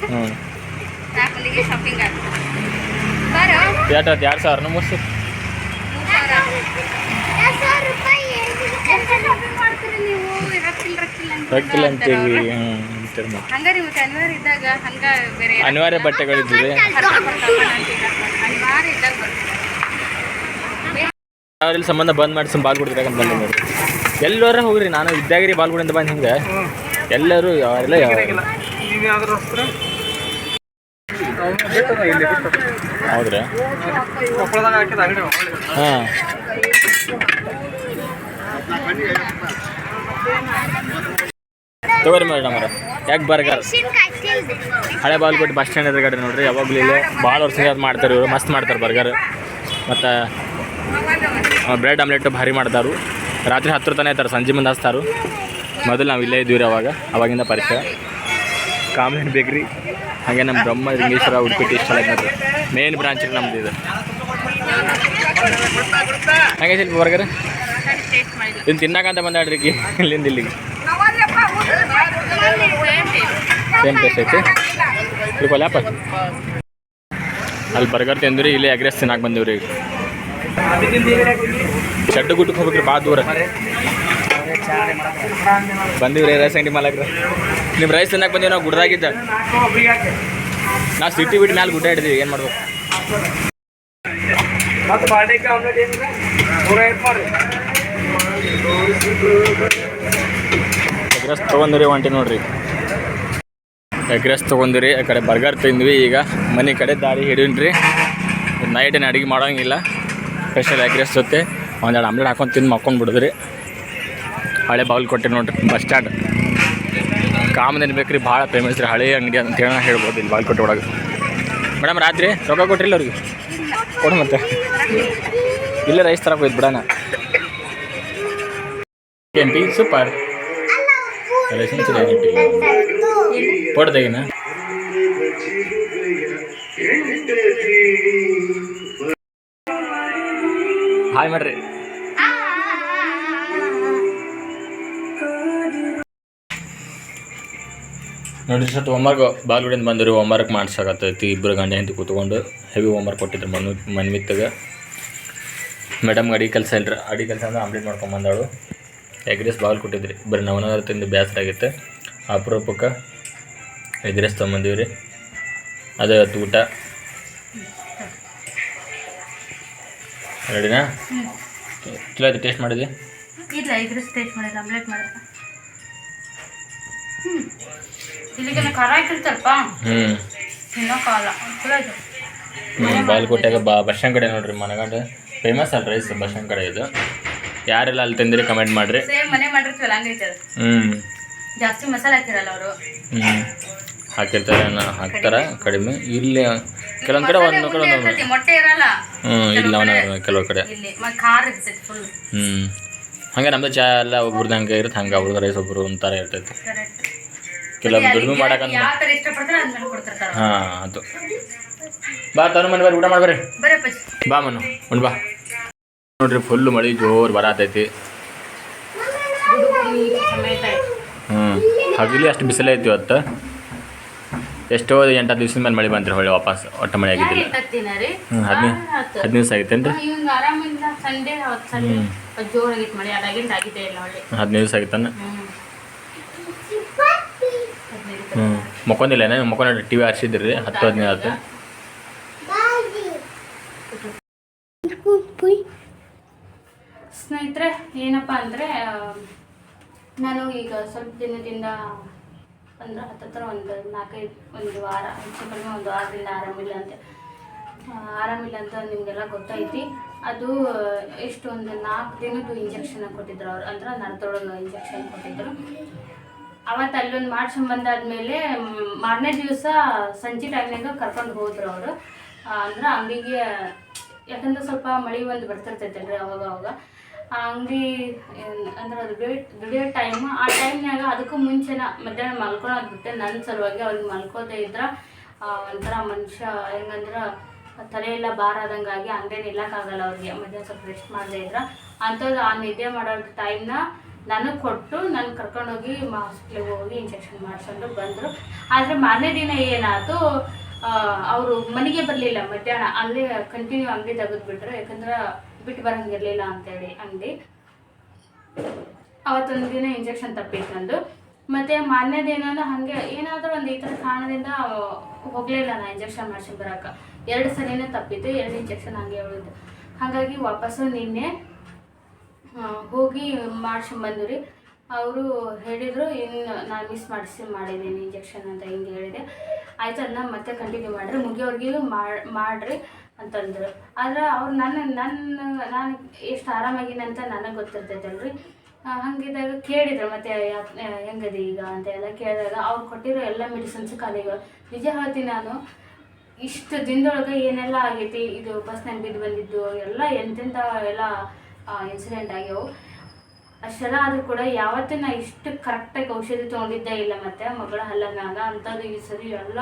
ಹ್ಞೂ ಬಾರೋ. ಎರಡು ಸಾವಿರ ಮೂರು ಸಾವಿರ ಶಾಪಿಂಗ್ ಮಾಡ್ತೀರಿ ನೀವು ರೊಕ್ಕಿಲ್ಲ. ಹಂಗಾರಿ ಮತ್ತೆ. ಅನಿವಾರ್ಯ ಇದ್ದಾಗ ಹಂಗ ಬೇರೆ ಅನಿವಾರ್ಯ ಬಟ್ಟೆಗಳಿದ್ದಿದೆ ಅನಿವಾರ್ಯ ಇದ್ದಾಗ ಬರ್ತದೆ. ಅವ್ರಲ್ಲಿ ಸಂಬಂಧ ಬಂದ್ ಮಾಡಿ ಬಾಲ್ ಬಂದೆ ನೋಡಿ ಎಲ್ಲರ ಹೋಗ್ರಿ ನಾನು ವಿದ್ಯಾಗಿರಿ ಬಾಲ್ ಕೊಡಿಂದ ಬಂದು ಹಿಂಗೆ. ಎಲ್ಲರೂ ಅವರೆಲ್ಲ ಯಾವ ಹೌದ್ರಾ? ಹಾಂ. ತಗೋರಿ ಮೇಡಮ್ ಅವ್ರ ಯಾಕೆ ಬರ್ಗರ್ ಹಳೆ ಬಾಲ್ಕೋಟ್ ಬಸ್ ಸ್ಟ್ಯಾಂಡ್ ಎದುರುಗಡೆ ನೋಡ್ರಿ ಯಾವಾಗಲೂ ಇಲ್ಲೇ ಭಾಳ ವರ್ಷ ಮಾಡ್ತಾರೆ ಇವರು ಮಸ್ತ್ ಮಾಡ್ತಾರೆ ಬರ್ಗರ್. ಮತ್ತು ಬ್ರೆಡ್ ಆಮ್ಲೆಟ್ ಭಾರಿ ಮಾಡ್ತಾರು. ರಾತ್ರಿ ಹತ್ತಿರ ತನಕ ಇರ್ತಾರೆ ಸಂಜೆ ಮುಂದೆ ಹಚ್ತಾರೆ. ಮೊದಲು ನಾವು ಇಲ್ಲೇ ಇದ್ದೀವಿ ರೀ ಅವಾಗ ಅವಾಗಿಂದ ಪರಿಚಯ. ಕಾಮ್ಲೆಟ್ ಬೇಕ್ರಿ. ಹಾಗೆ ನಮ್ಮ ಬ್ರಹ್ಮ ಲಿಂಗೇಶ್ವರ ಉಡುಪಿ ಇಷ್ಟ ನೋಡ್ರಿ ಮೇನ್ ಬ್ರಾಂಚ್ ನಮ್ದು ಇದು. ಹಾಗೆ ಸ್ವಲ್ಪ ಬರ್ಗರ್ ತಿನ್ನಾಕ ತಿನ್ನಕಂತ ಬಂದಾಡ್ರಿ ಇಲ್ಲಿಂದ ಇಲ್ಲಿಗೆ. ಸೇಮ್ ಟೇಸ್ಟ್ ಐತಿ. ತಿಳ್ಕೊಲ್ಲಪ್ಪ ಅಲ್ಲಿ ಬರ್ಗರ್ ತಿಂದ್ರಿ ಇಲ್ಲಿ ಅಗ್ರೆಸ್ ತಿನ್ನಕ್ಕೆ ಬಂದಿವ್ರಿ ರೀ ಶೆಡ್ಡು ಗುಟ್ಟಕ್ಕೆ ಹೋಗ್ಬೇಕ್ರಿ, ಭಾಳ ದೂರ. ಬಂದೀವಿ ರೀ ರೈಸ್ ಅಂಗಡಿ ಮಾಲಕ್ರ. ನಿಮ್ಮ ರೈಸ್ ತಿನ್ನಕ್ಕೆ ಬಂದೀವಿ ನಾವು ಗುಡ್ದಾಗಿದ್ದ. ನಾ ಸಿಟಿ ಬಿಟ್ಟು ಮ್ಯಾಲೆ ಗುಡ್ಡ ಹಿಡಿದೀವಿ ಏನ್ ಮಾಡ್ಬೇಕು? ಎಗ್ ರೈಸ್ ಆಮ್ಲೆಟ್ ಒಂಟಿ ನೋಡ್ರಿ ಎಗ್ ರೈಸ್ ಎಗ್ರೆಸ್ ತೊಗೊಂಡ್ರಿ ಒಂಟಿ ನೋಡ್ರಿ. ಎಗ್ರೆಸ್ ತೊಗೊಂಡಿರಿ ಆ ಕಡೆ ಬರ್ಗರ್ ತಿಂದ್ವಿ ಈಗ. ಮನೆ ಕಡೆ ದಾರಿ ಹಿಡಿನ್ರಿ ನೈಟ್ ಏನು ಅಡುಗೆ ಮಾಡೋಂಗಿಲ್ಲ. ಸ್ಪೆಷಲ್ ಎಗ್ರೆಸ್ ಜೊತೆ. ಒಂದೆರಡು ಆಮ್ಲೆಟ್ ಹಾಕೊಂಡು ತಿಂದು ಮಕ್ಕೊಂಡು ಬಿಡಿದ್ರಿ. ಹಳೆ ಬಾಗಿಲು ಕೊಟ್ಟೆ ನೋಡ್ರಿ, ಬಸ್ ಸ್ಟ್ಯಾಂಡ್. ಕಾಮದೇನು ಬೇಕ್ರಿ, ಭಾಳ ಫೇಮಸ್ ರೀ, ಹಳೆ ಅಂಗಡಿ ಅಂತ ಹೇಳಿ ಹೇಳ್ಬೋದು ಇಲ್ಲಿ ಬಾಗಲಕೋಟೆ ಒಳಗೆ. ಮೇಡಮ್, ರಾತ್ರಿ ರೊಕ್ಕ ಕೊಟ್ರಿಲ್ಲ ಅವ್ರಿಗೆ? ಕೊಡು ಮತ್ತೆ. ಇಲ್ಲೇ ರೈಸ್ ತರ ಹೋಯ್ತು ಬಿಡೋಣ. ಸೂಪರ್ ತೆಗಿನ ಹಾಯ್ ಮಾಡ್ರಿ. ನೋಡ್ರಿ ಸತ್ ಹೋಮ್ವರ್ಕ್ ಬಾಲ್ಗುಡಿಂದ ಬಂದಿರಿ ಹೋಮ್ವರ್ಕ್ ಮಾಡ್ಸಕತ್ತೈತಿ. ಇಬ್ಬರು ಗಂಡ ಹೆಂಡತಿ ಕೂತ್ಕೊಂಡು ಹೆವಿ ಹೋಮ್ವರ್ಕ್ ಕೊಟ್ಟಿದ್ರು ಮನ್ ಮನ್ವಿತ್ತಾಗ ಮೇಡಮ್ ಅಡಿ ಕೆಲಸ ಇಲ್ರಿ ಅಡಿ ಕೆಲಸ ಅಂದ್ರೆ ಆಮ್ಲೆಟ್ ಮಾಡ್ಕೊಂಬಂದಾಳು ಎಗ್ ರೈಸ್ ಬಾಲ್ ಕೊಟ್ಟಿದ್ರಿ. ಬರೀ ನವನಾರ ತಿಂದು ಬೇಸರ ಆಗಿತ್ತು. ಅಪರೂಪಕ್ಕೆ ಎಗ್ ರೈಸ್ ತೊಗೊಂಬಂದೀವಿ ರೀ. ಅದೇ ಇವತ್ತು ಊಟ. ರೆಡಿನಾ ಚಲೋ ಆಯ್ತು ಟೇಸ್ಟ್ ಮಾಡಿದ್ವಿ? ಇಲ್ಲ ಎಗ್ ರೈಸ್ ಟೇಸ್ಟ್ ಖಾರ ಹಾಕಿರ್ತಾರಪ್ಪ. ಹ್ಞೂ ತಿನ್ನೋಕ್ಕಾಗಲ್ಲ. ಚಲೋ ಆಯ್ತು ಬಾಲ್ಕೋಟೆಗೆ ಬಾ ಬಸ್ ಸ್ಟ್ಯಾಂಡ್ ಕಡೆ ನೋಡ್ರಿ ಮನಗಂಡ ಫೇಮಸ್ ಅಲ್ಲ ರೈಸ್ ಬಸ್ ಸ್ಟ್ಯಾಂಡ್ ಕಡೆ ಇದು. ಯಾರೆಲ್ಲ ಅಲ್ಲಿ ತಿಂದಿರಿ ಕಮೆಂಟ್ ಮಾಡ್ರಿ. ಸೇಮ್ ಮನೆ ಮಾಡಿರ್ತೀವಲ್ಲ ಹಂಗೈತೆ ಅದು. ಹ್ಞೂ ಜಾಸ್ತಿ ಮಸಾಲೆ ಹಾಕಿರಲ್ಲ ಅವರು. ಹ್ಞೂ ಹಾಕಿರ್ತಾರೆ ನಾ ಹಾಕ್ತಾರೆ ಕಡಿಮೆ. ಇಲ್ಲಿ ಕೆಲವೊಂದ್ ಕಡೆ ಒಂದು ಕಡೆ ಒಂದು ಮೊಟ್ಟೆ ಇರಲ್ಲ. ಹ್ಞೂ ಇಲ್ಲ ಅವನ ಕೆಲವು ಕಡೆ. ಇಲ್ಲಿ ಮತ್ತೆ ಖಾರ ಇರ್ತೈತಿ ಫುಲ್ ಹ್ಞೂ ಹಂಗೆ ನಮ್ದು ಚಾ ಎಲ್ಲ ಒಬ್ರದ್ದು ಹಂಗೆ ಇರುತ್ತೆ ಹಂಗೆ ಅವ್ರದ್ದು ರೈಸ್ ಒಬ್ಬರು ಒಂಥರ ಇರ್ತೈತಿ. ಕರೆಕ್ಟ್ ಕೆಲವೊಂದು ದುಡಿಮೆ ಯಾವ ಇಷ್ಟಪಡ್ತಾರೆ ಅದ್ಮೇಲೆ ಕೊಡ್ತಿರ್ತಾರೆ ಹಾಂ ಅದು. ಬಾ ತನು ಮನೆ ಬರ್ರಿ ಊಟ ಮಾಡ್ಬರ್ರಿ ಬಾ ಮನು ಉಣ್ ಬಾ. ನೋಡ್ರಿ ಫುಲ್ ಮಳಿ ಜೋರು ಬರತೈತಿ. ಹ್ಞೂ ಹಗಲಿ ಅಷ್ಟು ಬಿಸಿಲೇ ಐತಿ ಇವತ್ತು. ಎಷ್ಟೋ ಎಂಟು ದಿವ್ಸದ ಮೇಲೆ ಮಳೆ ಬಂತ್ರಿ ಹೊಳ್ಳಿ ವಾಪಸ್ ಒಟ್ಟ ಮಳೆ ಆಗಿದ್ದಿಲ್ಲ. ಹ್ಞೂ ಹದಿನೈದು ಹದಿನೈದು ದಿವಸ ಆಗೈತೇನು ರೀ ಹದಿನೈದು ದಿವಸ ಆಗಿತ್ತಾನ ಹ್ಮ್ ಹದಿನೈದು ಹ್ಞೂ ಮಕ್ಕೊಂದಿಲ್ಲ ನಾನು ಮಕ್ಕೊಂಡು ಟಿ ವಿ ಹಾರಿಸಿದ್ರಿ ಹತ್ತು ಹದಿನೈದು ಆಯ್ತು ಸ್ನೇಹಿತರೆ, ಏನಪ್ಪ ಅಂದರೆ ನಾನು ಈಗ ಸ್ವಲ್ಪ ದಿನದಿಂದ ಅಂದ್ರೆ ಹತ್ತತ್ರ ಒಂದು ನಾಲ್ಕೈದು, ಒಂದು ವಾರ, ಹೆಚ್ಚು ಕಡಿಮೆ ಒಂದು ವಾರದಿಂದ ಆರಾಮಿಲ್ಲ ಅಂತ. ಆರಾಮಿಲ್ಲ ಅಂತ ನಿಮಗೆಲ್ಲ ಗೊತ್ತೈತಿ. ಅದು ಎಷ್ಟು ಒಂದು ನಾಲ್ಕು ದಿನದ್ದು ಇಂಜೆಕ್ಷನ್ ಕೊಟ್ಟಿದ್ರು ಅವ್ರು. ಅಂದ್ರೆ ನರತೊಳಗೆ ಇಂಜೆಕ್ಷನ್ ಕೊಟ್ಟಿದ್ರು. ಅವತ್ತು ಅಲ್ಲೊಂದು ಮಾಡ್ಸ್ಕೊಂಬಂದಾದ್ಮೇಲೆ ಮಾರನೇ ದಿವಸ ಸಂಜೆ ಟೈಮ್ನಾಗ ಕರ್ಕೊಂಡು ಹೋದ್ರು ಅವರು. ಅಂದ್ರೆ ಅಂಗಡಿಗೆ, ಯಾಕಂದ್ರೆ ಸ್ವಲ್ಪ ಮಳೆ ಒಂದು ಬರ್ತಿರ್ತೈತಲ್ರಿ ಅವಾಗ ಅವಾಗ. ಆ, ಅಂಗಡಿ ಅಂದ್ರೆ ಅದು ದುಡಿಯೋ ಟೈಮ್ ಆ ಟೈಮ್ನಾಗ ಅದಕ್ಕೂ ಮುಂಚೆನ ಮಧ್ಯಾಹ್ನ ಮಲ್ಕೊಳೋದು ಬಿಟ್ಟೆ ನನ್ನ ಸಲುವಾಗಿ ಅವ್ರಿಗೆ ಮಲ್ಕೋದೇ ಇದ್ರ ಒಂಥರ ಮನುಷ್ಯ ಹೆಂಗಂದ್ರೆ ತಲೆ ಎಲ್ಲ ಭಾರ ಆದಂಗಾಗಿ ಅಂಗಡಿ ನಿಲ್ಲಕ್ಕಾಗಲ್ಲ ಅವ್ರಿಗೆ. ಮಧ್ಯಾಹ್ನ ಸ್ವಲ್ಪ ರೆಸ್ಟ್ ಮಾಡದೇ ಇದ್ರ. ಅಂಥದ್ದು ಆ ನಿದ್ದೆ ಮಾಡೋ ಟೈಮ್ನ ನನಗೆ ಕೊಟ್ಟು ನಾನು ಕರ್ಕೊಂಡೋಗಿ ಹಾಸ್ಪಿಟ್ಲಿಗೆ ಹೋಗಿ ಇಂಜೆಕ್ಷನ್ ಮಾಡಿಸ್ಕೊಂಡು ಬಂದರು. ಆದರೆ ಮಾರನೇ ದಿನ ಏನಾಯಿತು ಅವರು ಮನೆಗೆ ಬರಲಿಲ್ಲ ಮಧ್ಯಾಹ್ನ. ಅಲ್ಲೇ ಕಂಟಿನ್ಯೂ ಅಂಗಡಿ ತೆಗೆದ್ಬಿಟ್ರು. ಯಾಕಂದ್ರೆ ಬಿಟ್ಟು ಬರಂಗಿರಲಿಲ್ಲ ಅಂತೇಳಿ ಅಂಗಡಿ. ಅವತ್ತೊಂದು ದಿನ ಇಂಜೆಕ್ಷನ್ ತಪ್ಪಿತ್ತಂದು ಮತ್ತು ಮಾರನೇ ದಿನ ಹಾಗೆ ಏನಾದರೂ ಒಂದು ಈ ಥರ ಕಾರಣದಿಂದ ಹೋಗಲಿಲ್ಲ ನಾ ಇಂಜೆಕ್ಷನ್ ಮಾಡ್ಸಿ ಬರೋಕೆ. ಎರಡು ಸಲಿನೇ ತಪ್ಪಿತ್ತು, ಎರಡು ಇಂಜೆಕ್ಷನ್ ಹಂಗೆ ಹೇಳಿದ್ದು ಹಾಗಾಗಿ ವಾಪಸ್ಸು ನಿನ್ನೆ ಹೋಗಿ ಮಾಡ್ಸ್ಕೊಂಬಂದು ರೀ. ಅವರು ಹೇಳಿದರು, ಇನ್ನು ನಾನು ಮಿಸ್ ಮಾಡಿಸಿ ಮಾಡಿದ್ದೀನಿ ಇಂಜೆಕ್ಷನ್ ಅಂತ ಹಿಂಗೆ ಹೇಳಿದೆ. ಆಯ್ತು ಅದನ್ನ ಮತ್ತೆ ಕಂಟಿನ್ಯೂ ಮಾಡಿರಿ. ಮುಗಿಯೋರ್ಗಿಯೂ ಮಾಡಿರಿ ಅಂತಂದರು. ಆದ್ರೆ ಅವ್ರು ನನ್ನ ನನ್ನ ನಾನು ಎಷ್ಟು ಆರಾಮಾಗಿನಂತ ನನಗೆ ಗೊತ್ತಿರ್ತೈತಲ್ರಿ. ಹಂಗಿದ್ದಾಗ ಕೇಳಿದ್ರು ಮತ್ತೆ ಹೆಂಗದಿ ಈಗ ಅಂತ ಎಲ್ಲ ಕೇಳಿದಾಗ ಅವ್ರು ಕೊಟ್ಟಿರೋ ಎಲ್ಲ ಮೆಡಿಸಿನ್ಸ್ ಖಾಲಿಗಳು ನಿಜ ಹೇಳ್ತೀನಿ ನಾನು, ಇಷ್ಟು ದಿನದೊಳಗೆ ಏನೆಲ್ಲ ಆಗೈತಿ, ಇದು ಬಸ್ನಾಗ ಬಿದ್ದು ಬಂದಿದ್ದು, ಎಲ್ಲ ಎಂತೆಂಥ ಎಲ್ಲ ಇನ್ಸಿಡೆಂಟ್ ಆಗ್ಯಾವು ಅಷ್ಟೆಲ್ಲ ಆದರೂ ಕೂಡ ಯಾವತ್ತೂ ನಾ ಇಷ್ಟು ಕರೆಕ್ಟಾಗಿ ಔಷಧಿ ತೊಗೊಂಡಿದ್ದೇ ಇಲ್ಲ ಮತ್ತೆ ಮಗಳ ಹಲ್ಲನಾಗ ಅಂಥದ್ದು ಈ ಸರಿ ಎಲ್ಲ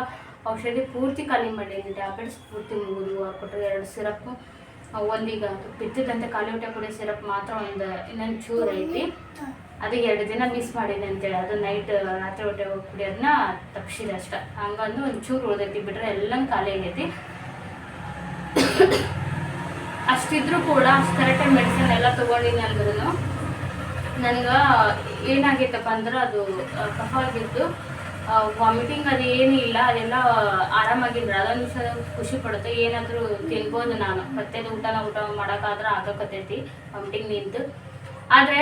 ಔಷಧಿ ಪೂರ್ತಿ ಖಾಲಿ ಮಾಡೀನಿ ಟ್ಯಾಬ್ಲೆಟ್ಸ್ ಪೂರ್ತಿ ಮುಗಿದು ಕೊಟ್ಟರೆ ಎರಡು ಸಿರಪ್ ಒಂದೀಗ ಬಿತ್ತಿದಂತೆ ಖಾಲಿ ಊಟ ಕುಡಿಯೋ ಸಿರಪ್ ಮಾತ್ರ ಒಂದು ಇನ್ನೊಂದು ಚೂರು ಐತಿ. ಅದು ಎರಡು ದಿನ ಮಿಸ್ ಮಾಡಿದೆ ಅಂತೇಳಿ. ಅದು ನೈಟ್ ರಾತ್ರಿ ಊಟ ಕುಡಿಯೋದನ್ನ ತಪ್ಪಿಸಿದೆ ಅಷ್ಟೆ. ಹಂಗಂದು ಒಂದು ಚೂರು ಉಳ್ದೈತಿ. ಬಿಟ್ರೆ ಎಲ್ಲ ಖಾಲಿ ಆಗೈತಿ. ಅಷ್ಟಿದ್ರು ಕೂಡ ಅಷ್ಟು ಕರೆಕ್ಟಾಗಿ ಮೆಡಿಸಿನ್ ಎಲ್ಲ ತೊಗೊಂಡಿನಿ ಅಂದ್ರೂ ನನಗೆ ಏನಾಗಿತ್ತಪ್ಪ ಅಂದ್ರೆ ಅದು ಕಫ ಆಗಿತ್ತು ವಾಮಿಟಿಂಗ್ ಅದು ಏನೂ ಇಲ್ಲ, ಅದೆಲ್ಲ ಆರಾಮಾಗಿದ್ರೆ ಅದನ್ನು ಸಹ ಖುಷಿ ಪಡುತ್ತೆ. ಏನಾದರೂ ತಿನ್ಬೋದು ನಾನು. ಪ್ರತ್ಯೇಕ ಊಟನ ಊಟ ಮಾಡೋಕ್ಕಾದ್ರೆ ಆಗಕತ್ತೈತಿ ವಾಮಿಟಿಂಗ್ ನಿಂತು. ಆದರೆ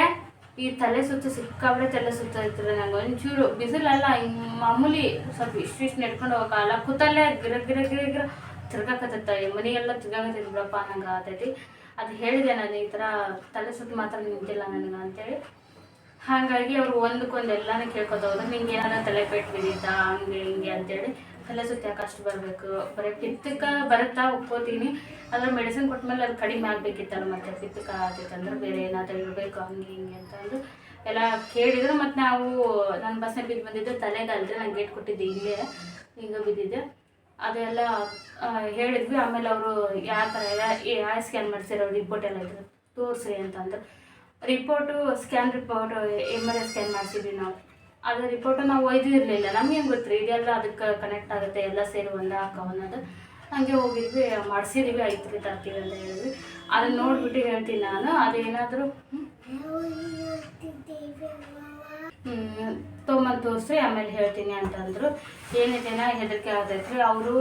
ಈ ತಲೆ ಸುತ್ತು ಸಿಕ್ಕಾಬ್ರೆ ತಲೆ ಸುತ್ತೈತ್ರಿ ನಂಗೆ ಒಂಚೂರು ಬಿಸಿಲಲ್ಲ ಹಿಂಗೆ ಮಾಮೂಲಿ ಸ್ವಲ್ಪ ಇಷ್ಟು ಇಷ್ಟು ನಡ್ಕೊಂಡು ಹೋಗಲ್ಲ ಕೂತಲ್ಲೇ ಗಿರ ಗಿರ ಗಿರ ಗಿರ ತಿರ್ಗಾಕತ್ತೈತ, ಮನೆಯೆಲ್ಲ ತಿರ್ಗಾಕತ್ತೈತಿ ಬಿಡಪ್ಪ, ನಂಗೆ ಆತೈತಿ ಅದು ಹೇಳಿದೆ ನಾನು, ಈ ಥರ ತಲೆ ಸುತ್ತ ಮಾತ್ರ ನಿಂತಿಲ್ಲ ನನಗೆ ಅಂತೇಳಿ. ಹಾಗಾಗಿ ಅವ್ರು ಒಂದಕ್ಕೊಂದು ಎಲ್ಲಾನು ಕೇಳ್ಕೊತವ್ರು, ನಿಂಗೆ ಏನಾರ ತಲೆ ಪೇಟ್ ಬಿದ್ದೀತಾ ಹಂಗೆ ಹಿಂಗೆ ಅಂತೇಳಿ. ತಲೆ ಸುತ್ತ ಯಾಕೆ ಅಷ್ಟು ಬರಬೇಕು? ಬರೀ ಪಿತ್ತಕ ಬರುತ್ತಾ ಒಪ್ಕೋತೀನಿ. ಅದ್ರ ಮೆಡಿಸಿನ್ ಕೊಟ್ಟಮೇಲೆ ಅದು ಕಡಿಮೆ ಆಗಬೇಕಿತ್ತಲ್ಲ ಮತ್ತೆ, ಪಿತ್ತಕ ಆಗ್ತಿತ್ತಂದ್ರೆ ಬೇರೆ ಏನಾದರೂ ಇರಬೇಕು, ಹಂಗೆ ಹಿಂಗೆ ಅಂತ ಅಂದು ಎಲ್ಲ ಕೇಳಿದ್ರು. ಮತ್ತು ನಾವು, ನಾನು ಬಸ್ನಾಗ ಬಿದ್ದು ಬಂದಿದ್ದು ತಲೆಗೆ ಅಲ್ಲದೆ ನಾನು ಗೇಟ್ ಕೊಟ್ಟಿದ್ದೆ ಇಲ್ಲೇ ಹಿಂಗೆ ಬಿದ್ದಿದ್ದೆ. ಅದೆಲ್ಲ ಹೇಳಿದ್ವಿ. ಆಮೇಲೆ ಅವರು ಯಾವ ಥರ ಯಾವ ಸ್ಕ್ಯಾನ್ ಮಾಡಿಸಿರೋ ರಿಪೋರ್ಟ್ ಎಲ್ಲ ಇದ್ರು ತೋರಿಸ್ರಿ ಅಂತ ಅಂದ್ರು. Report scan report M R I scan ಮಾಡಿಸಿದ್ವಿ ನಾವು. ಅದು ರಿಪೋರ್ಟು ನಾವು ಒಯ್ದಿರಲಿಲ್ಲ. ನಮ್ಗೆ ಹೆಂಗೆ ಗೊತ್ತ್ರಿ? ಇದೆಲ್ಲ ಅದಕ್ಕೆ ಕನೆಕ್ಟ್ ಆಗುತ್ತೆ, ಎಲ್ಲ ಸೇರಿ ಒಂದೇ ಹಾಕೋ ಅನ್ನೋದು ಹಂಗೆ ಹೋಗಿದ್ವಿ, ಮಾಡಿಸಿದ್ವಿ, ಐದು ರೀ ತರ್ತೀವಿ ಅಂತ ಹೇಳಿದ್ವಿ. ಅದನ್ನ ನೋಡಿಬಿಟ್ಟು ಹೇಳ್ತೀನಿ ನಾನು. ಅದೇನಾದರೂ ತೊಗೊಂಬಂದು ತೋರಿಸ್ರಿ ಆಮೇಲೆ ಹೇಳ್ತೀನಿ ಅಂತಂದರು. ಏನಿದೆ ಹೆದರಿಕೆ ಆಗ್ತೈತ್ರಿ ಅವರು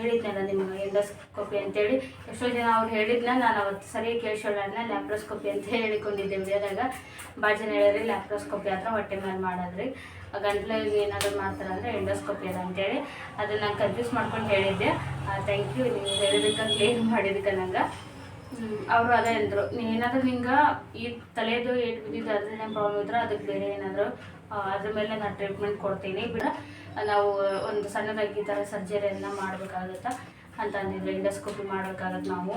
ಹೇಳಿದ್ನಲ್ಲ ನಿಮ್ಗೆ ಎಂಡೋಸ್ಕೋಪಿ ಅಂತೇಳಿ. ಎಷ್ಟೋ ಜನ ಅವ್ರು ಹೇಳಿದ್ನ, ನಾನು ಅವತ್ತು ಸರಿಯಾಗಿ ಕೇಳಿಸೋಣ ಲ್ಯಾಪ್ರೋಸ್ಕೋಪಿ ಅಂತ ಹೇಳಿಕೊಂಡಿದ್ದೆ ಬೇರೆದಾಗ ಭಾಳ ಜನ ಹೇಳಿದ್ರಿ ಲ್ಯಾಪ್ರೋಸ್ಕೋಪಿ ಆದ್ರೆ ಹೊಟ್ಟೆ ಮೇಲೆ ಮಾಡೋದ್ರಿ. ಗಂಟ್ಲಿಗೆ ಏನಾದರೂ ಮಾಡ್ತಾರಂದ್ರೆ ಎಂಡೋಸ್ಕೋಪಿ ಅದ ಅಂತೇಳಿ. ಅದನ್ನು ನಾನು ಕನ್ಫ್ಯೂಸ್ ಮಾಡ್ಕೊಂಡು ಹೇಳಿದ್ದೆ. ಥ್ಯಾಂಕ್ ಯು ನೀವು ಹೇಳಿದಕ್ಕೆ ಕ್ಲಿಯರ್ ಮಾಡಿದ್ದಕ್ಕೆ ನಂಗೆ. ಅವರು ಅದೇ ಅಂದರು. ಏನಾದರೂ ನಿಂಗೆ ಈ ತಲೆದು ಏಟ್ ಬಿದ್ದಿದ್ದು ಅದ್ರನ್ನೇ ಪ್ರಾಬ್ಲಮ್ ಇದ್ರೆ ಅದಕ್ಕೆ ಬೇರೆ ಏನಾದರೂ ಅದ್ರ ಮೇಲೆ ನಾನು ಟ್ರೀಟ್ಮೆಂಟ್ ಕೊಡ್ತೀನಿ. ಬಿಡ. ನಾವು ಒಂದು ಸಣ್ಣದಾಗಿ ಈ ಥರ ಸರ್ಜರಿಯನ್ನು ಮಾಡಬೇಕಾಗತ್ತಾ? ಅಂತ ಅಂದಿದ್ರು. ಇಂಡಸ್ಕೋಪಿ ಮಾಡಬೇಕಾಗತ್ತೆ ನಾವು.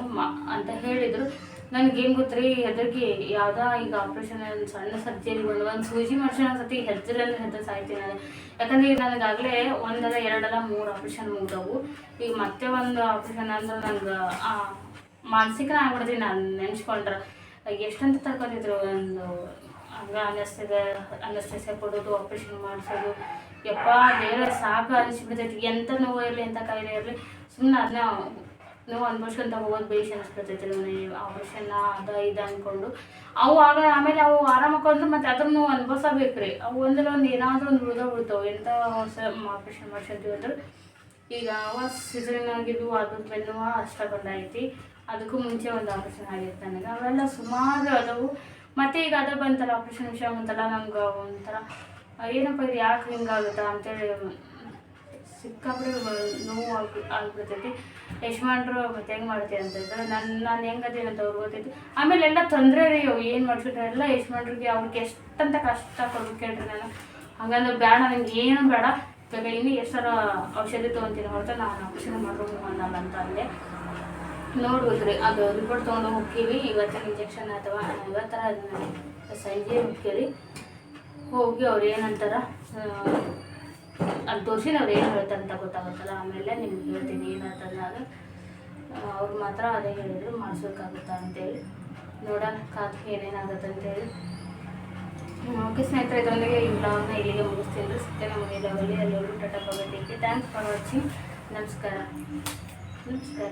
ಅಂತ ಹೇಳಿದರು. ನನಗೇನು ಗೊತ್ತ್ರಿ ಹೆದರ್ಗಿ ಯಾವುದೋ ಈಗ ಆಪ್ರೇಷನ್ ಸಣ್ಣ ಸರ್ಜರಿ ಒಂದು ಒಂದು ಸೂಜಿ ಮಾಡ್ಸೋಣ ಸತಿ ಹೆಜ್ಜೆ ಅಂದ್ರೆ ಸಾಯ್ತೀನಿ ನಾನು. ಯಾಕಂದ್ರೆ ಈಗ ನನಗಾಗಲೇ ಒಂದಲ್ಲ, ಎರಡಲ್ಲ, ಮೂರು ಆಪ್ರೇಷನ್ ಮುಗ್ದವು. ಈಗ ಮತ್ತೆ ಒಂದು ಆಪ್ರೇಷನ್ ಅಂದ್ರೆ ನಂಗೆ ಮಾನಸಿಕನ ಆಗ್ಬಿಡ್ತೀನಿ ನಾನು ನೆನ್ಸ್ಕೊಂಡ್ರೆ ಎಷ್ಟಂತ ತರ್ಕೊತಿದ್ರು ಒಂದು ಹಂಗೆ ಅನಸ್ತದ ಅನ್ನಿಸ್ತೇಸ ಕೊಡೋದು ಆಪ್ರೇಷನ್ ಮಾಡಿಸೋದು. ಯಪ್ಪ ಬೇರೆ ಸಾಕು ಅನಿಸ್ಬಿಡ್ತೈತಿ. ಎಂಥ ನೋವು ಇರಲಿ ಎಂಥ ಕಾಯಿಲೆ ಇರಲಿ ಸುಮ್ಮನೆ ಅದನ್ನ ನೋವು ಅನ್ಭವಿಸ್ಕೊಂತ ಹೋಗೋದು ಬೇಯಿಸಿ ಅನಿಸ್ಬಿಡ್ತೈತಿ ನನಗೆ ಆಪ್ರೇಷನ್ನ ಅದ ಇದು ಅಂದ್ಕೊಂಡು ಅವು ಆಗ ಆಮೇಲೆ ಅವು ಆರಾಮಕ್ಕೊಂಡ್ರು ಮತ್ತೆ ಅದ್ರ ನೋವು ಅನುಭವಿಸಬೇಕು ರೀ. ಅವು ಒಂದಲ್ಲ ಒಂದು ಏನಾದರೂ ಒಂದು ಉಳಿದೋ ಬಿಡ್ತಾವೆ. ಎಂಥ ಆಪ್ರೇಷನ್ ಮಾಡ್ಸಂತೀವಿ ಅಂದ್ರೆ. ಈಗ ಅವ ಆಗಿದ್ವು ಅದ್ರ ಬೆನ್ನುವ ಅಷ್ಟ ಬಂದೈತಿ ಅದಕ್ಕೂ ಮುಂಚೆ ಒಂದು ಆಪ್ರೇಷನ್ ನನಗೆ ಅವೆಲ್ಲ ಸುಮಾರು ಅದಾವು. ಮತ್ತೆ ಈಗ ಅದ ಬಂತಲ್ಲ ಆಪ್ರೇಷನ್ ವಿಷಯ ಬಂತಲ್ಲ, ನಮ್ಗೆ ಒಂಥರ ಏನಪ್ಪ ಇದು ಯಾಕೆ ಹಿಂಗಾಗುತ್ತಾ ಅಂತೇಳಿ ಸಿಕ್ಕಾಪಡೆ ನೋವು ಆಗಿ ಆಗ್ಬಿಡ್ತೈತಿ. ಯಜಮಾನ್ರು ಮತ್ತೆ ಹೆಂಗೆ ಮಾಡ್ತೀವಿ ಅಂತ ನನ್ನ ನಾನು ಹೆಂಗದೇನು ಅಂತ ಅವ್ರಿಗೆ ಗೊತ್ತೈತಿ. ಆಮೇಲೆ ಎಲ್ಲ ತೊಂದರೆ ರೀ ಏನು ಮಾಡ್ಬಿಟ್ರೆ ಎಲ್ಲ ಯಶಮಾನ್ರಿಗೆ ಅವ್ರಿಗೆ ಎಷ್ಟಂತ ಕಷ್ಟ ಕೊಡ್ಬೇಕು ಹೇಳ್ರಿ ನಾನು. ಹಂಗಂದ್ರೆ ಬೇಡ ನನಗೆ ಏನು ಬೇಡ. ಇನ್ನೂ ಎಷ್ಟರ ಔಷಧಿ ತೊಗೊತೀನಿ ಹೊರತು ನಾನು ಆಪರೇಷನ್ ಮಾಡೋದು ಅನ್ನಲ್ಲ ಅಂತ ಅಂದೆ. ನೋಡ್ಬೋದ್ರಿ ಅದು ರಿಪೋರ್ಟ್ ತೊಗೊಂಡು ಹೋಗ್ತೀವಿ, ಇವತ್ತಿನ ಇಂಜೆಕ್ಷನ್ ಅಥವಾ ಇವತ್ತರ ಸಂಜೆ ಹೋಗ್ತೀವಿ ಹೋಗಿ ಅವ್ರು ಏನಂತಾರ ಅದು ತೋರಿಸಿ ಅವ್ರು ಏನು ಹೇಳ್ತಾರೆ ಅಂತ ಗೊತ್ತಾಗುತ್ತಲ್ಲ, ಆಮೇಲೆ ನಿಮ್ಗೆ ಹೇಳ್ತೀನಿ ಏನಂತಂದಾಗ ಅವ್ರು ಮಾತ್ರ ಅದೇ ಹೇಳಿದ್ರು, ಮಾಡಿಸ್ಬೇಕಾಗುತ್ತ ಅಂತೇಳಿ. ನೋಡೋಣ, ಕಾದು ಏನೇನಾಗುತ್ತೆ ಅಂತೇಳಿ. ಓಕೆ ಸ್ನೇಹಿತರೆ ಇದರೊಂದಿಗೆ ಈ ಬ್ಲಾಗ್ನ ಇಲ್ಲಿಗೆ ಮುಗಿಸ್ತೀನಿ ರೀ ಸಿಗ್ತೇನೆ ನಮಗೆ ಲೆವೆಲ್ಲಿ ಅಲ್ಲಿ tata take. Thanks for watching ನಮಸ್ಕಾರ. ನಮಸ್ಕಾರ.